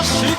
あ。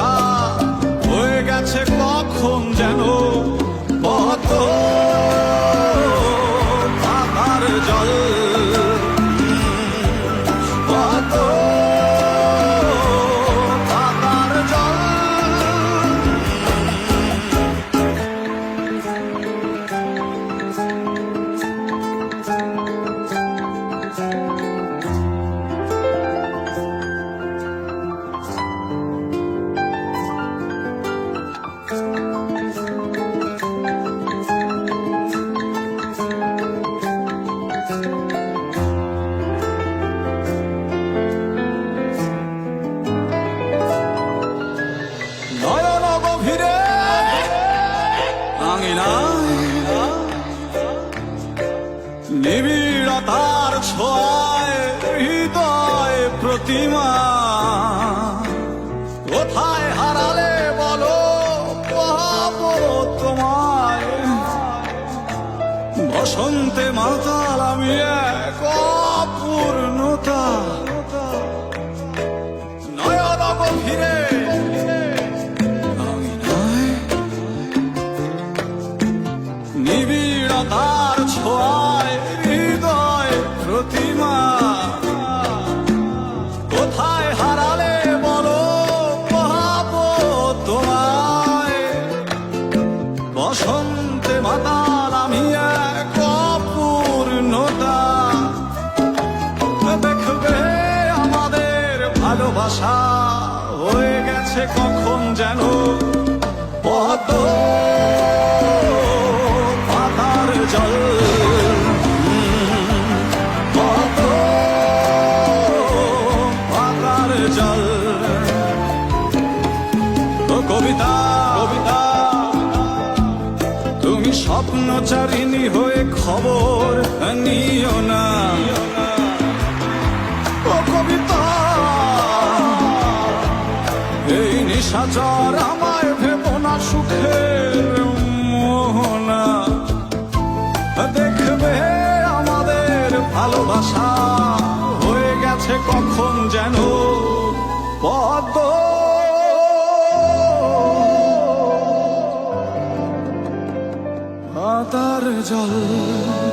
ভালোবাসা হয়ে গেছে কখন যেন? প্রতিমা। কোথায় হারালে বলো? পাবো তোমায় বসন্তে মাতাল আমি এক। বসন্তে মাতাল আমি এক অপূর্ণতা। দেখবে আমাদের ভালোবাসা হয়ে গেছে কখন যেন? স্বপ্নচারিণী হয়ে খবর নিও না। ও কবিতা, এই নিশাচর আমায় ভেব না সুখের মোহনা। দেখবে আমাদের ভালোবাসা হয়ে গেছে কখন যেন পদ্ম পাতার জল।